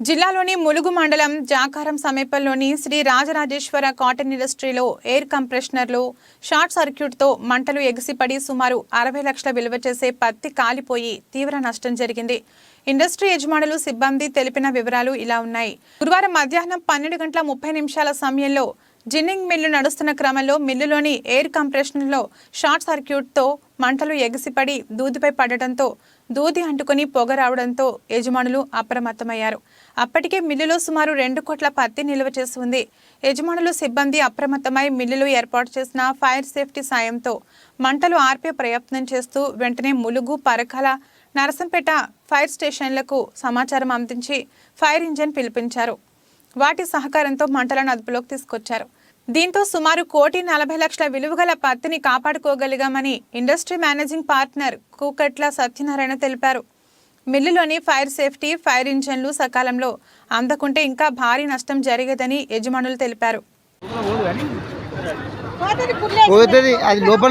జిల్లాలోని ములుగు మండలం జాకారం సమీపంలోని శ్రీ రాజరాజేశ్వర కాటన్ ఇండస్ట్రీలో ఎయిర్ కంప్రెషనర్లో షార్ట్ సర్క్యూట్తో మంటలు ఎగిసిపడి సుమారు అరవై లక్షల విలువ చేసే పత్తి కాలిపోయి తీవ్ర నష్టం జరిగింది. ఇండస్ట్రీ యజమానులు సిబ్బంది తెలిపిన వివరాలు ఇలా ఉన్నాయి. గురువారం మధ్యాహ్నం పన్నెండు గంటల ముప్పై నిమిషాల సమయంలో జిన్నింగ్ మిల్లు నడుస్తున్న క్రమంలో మిల్లులోని ఎయిర్ కంప్రెషన్లో షార్ట్ సర్క్యూట్తో మంటలు ఎగిసిపడి దూదిపై పడటంతో దూది అంటుకుని పొగ రావడంతో యజమానులు అప్రమత్తమయ్యారు. అప్పటికే మిల్లులో సుమారు రెండు కోట్ల పత్తి నిల్వ చేసి ఉంది. యజమానులు సిబ్బంది అప్రమత్తమై మిల్లులో ఏర్పాటు చేసిన ఫైర్ సేఫ్టీ సాయంతో మంటలు ఆర్పే ప్రయత్నం చేస్తూ వెంటనే ములుగు పరకాల నరసంపేట ఫైర్ స్టేషన్లకు సమాచారం అందించి ఫైర్ ఇంజన్ పిలిపించారు. వాటి సహకారంతో మంటలను అదుపులోకి తీసుకొచ్చారు. దీంతో సుమారు కోటి నలభై లక్షల విలువగల పత్తిని కాపాడుకోగలిగామని industry managing partner Kukatla Satyanarayana తెలిపారు. మిల్లులోని ఫైర్ సేఫ్టీ ఫైర్ ఇంజన్లు సకాలంలో అందకుంటే ఇంకా భారీ నష్టం జరిగేదని యజమానులు తెలిపారు. పోతుంది అది లోపల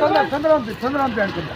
తొందర తొందర తొందర అనుకుంటా.